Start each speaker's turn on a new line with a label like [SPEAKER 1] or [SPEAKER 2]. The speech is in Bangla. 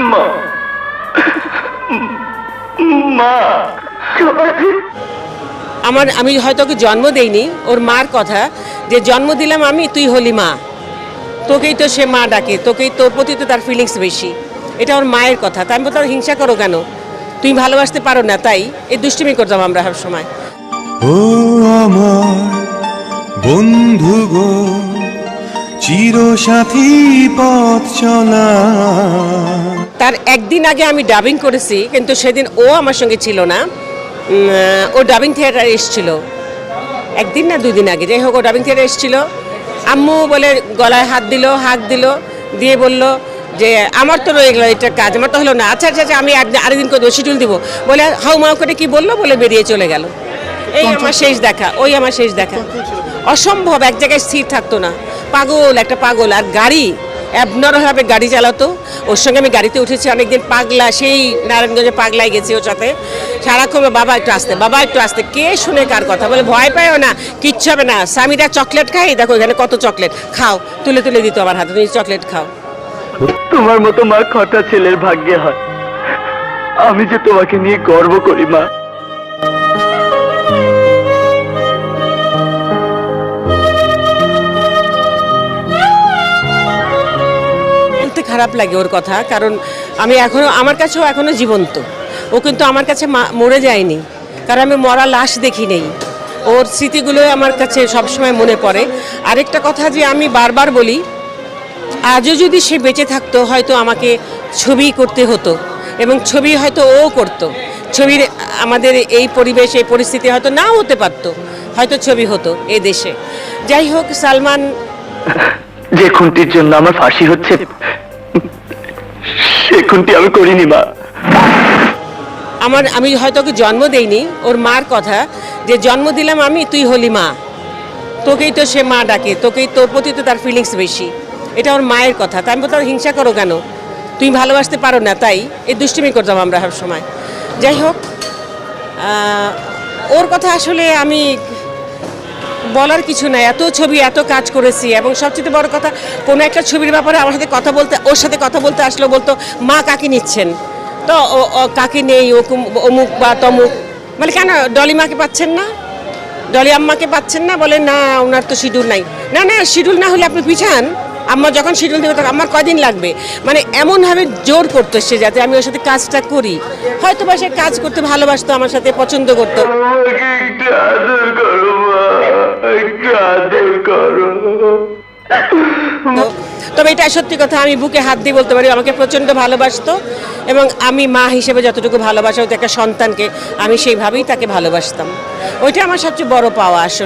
[SPEAKER 1] মা। মা।
[SPEAKER 2] আমার আমি হয়তো ওকে জন্ম দেইনি ওর মার কথা। যে জন্ম দিলাম আমি তুই হলি মা। তোকেই তো সে মা ডাকে তোকেই তোর প্রতি তো তার ফিলিংস বেশি। এটা ওর মায়ের কথা তাই আমি বলতাম হিংসা করো কেন? তুমি ভালোবাসতে পারো না তাই এই দুষ্টুমি করতাম আমরা সব সময়
[SPEAKER 3] ও আমার বন্ধু গো। চিরসাথী পথ চলা।
[SPEAKER 2] তার একদিন আগে আমি ডাবিং করেছি কিন্তু সেদিন ও আমার সঙ্গে ছিল না। ও ডাবিং থিয়েটারে এসেছিল। একদিন না দুই দিন আগে যাই হোক ও ডাবিং থিয়েটারে এসেছিল। আম্মু বলে গলায় হাত দিল হাত দিল দিয়ে বলল যে আমার তো রয়ে গেল এটা কাজ আমার তো হলো না। আচ্ছা আচ্ছা আচ্ছা আমি একদিন- আরেকদিন করে শিডিউল দিব। বলে হাউ মাউ করে কি বলল? বলে বেরিয়ে চলে গেল। এই আমার শেষ দেখা ওই আমার শেষ দেখা। অসম্ভব এক জায়গায় স্থির থাকতো না। পাগল, একটা পাগল। আর গাড়ি, অ্যাবনরভাবে গাড়ি চালাতো। ওর সঙ্গে আমি গাড়িতে উঠেছি, অনেকদিন পাগলা, সেই নারায়ণগঞ্জে পাগলায় গেছি ওর সাথে। সারাক্ষণ বাবা একটু আসতে, বাবা একটু আসতে, কে শুনে কার কথা? বলে, ভয় পায়ও না, কিচ্ছু হবে না। স্বামীরা চকলেট খাই? দেখো এখানে কত চকলেট। খাও, তুলে তুলে দিত আমার হাতে, তুমি চকলেট খাও।
[SPEAKER 1] তোমার মতো মা খটা ছেলের ভাগ্যে হয়। আমি যে তোমাকে নিয়ে গর্ব করি, মা।
[SPEAKER 2] খারাপ লাগে ওর কথা, কারণ আমি এখনও, আমার কাছেও এখনও জীবন্ত। ও কিন্তু আমার কাছে মরে যায়নি, কারণ আমি মরা লাশ দেখি নেই। ওর স্মৃতিগুলো আমার কাছে সবসময় মনে পড়ে। আরেকটা কথা যে আমি বারবার বলি, আজও যদি সে বেঁচে থাকতো, হয়তো আমাকে ছবি করতে হতো, এবং ছবি হয়তো ও করতো। ছবির আমাদের এই পরিবেশ, এই পরিস্থিতি হয়তো নাও হতে পারতো, হয়তো ছবি হতো এ দেশে। যাই হোক, সালমান
[SPEAKER 1] যে খুনটির জন্য আমার ফাঁসি হচ্ছে সে খুনটি আমি করিনি, মা।
[SPEAKER 2] আমার, আমি হয়তো ওকে জন্ম দেইনি, ওর মার কথা, যে জন্ম দিলাম আমি, তুই হলি মা। তোকেই তো সে মা ডাকে, তোকেই তোর প্রতি তো তার ফিলিংস বেশি। এটা ওর মায়ের কথা তাই আমি বলতাম হিংসা করো কেন? তুমি ভালোবাসতে পারো না, তাই। এই দুষ্টুমি করতাম আমরা সব সময় যাই হোক ওর কথা আসলে আমি বলার কিছু নাই। এত ছবি, এত কাজ করেছি। এবং সবচেয়ে বড় কথা, কোনো একটা ছবির ব্যাপারে আমার সাথে কথা বলতে, ওর সাথে কথা বলতে আসলো বলতো, মা কাকে নিচ্ছেন? তো কাকে নেই অমুক বা তমুক। বলে, কেন, ডলি মাকে পাচ্ছেন না? ডলি আম্মাকে পাচ্ছেন না, বলে, না ওনার তো শিডিউল নাই। না না, শিডিউল না হলে আপনি পিছান। আম্মা যখন শিডিউল দেবে তখন, আমার কদিন লাগবে? মানে এমনভাবে জোর করতো সে যাতে আমি ওর সাথে কাজটা করি। হয়তো বা সে কাজ করতে ভালোবাসতো, আমার সাথে পছন্দ করতো। তবে এটা সত্যি কথা, আমি বুকে হাত দিয়ে বলতে পারি, আমাকে প্রচণ্ড ভালোবাসতো এবং আমি মা হিসেবে যতটুকু ভালোবাসা হতো একটা সন্তানকে, আমি সেইভাবেই তাকে ভালোবাসতাম। ওইটা আমার সবচেয়ে বড় পাওয়া আসলে।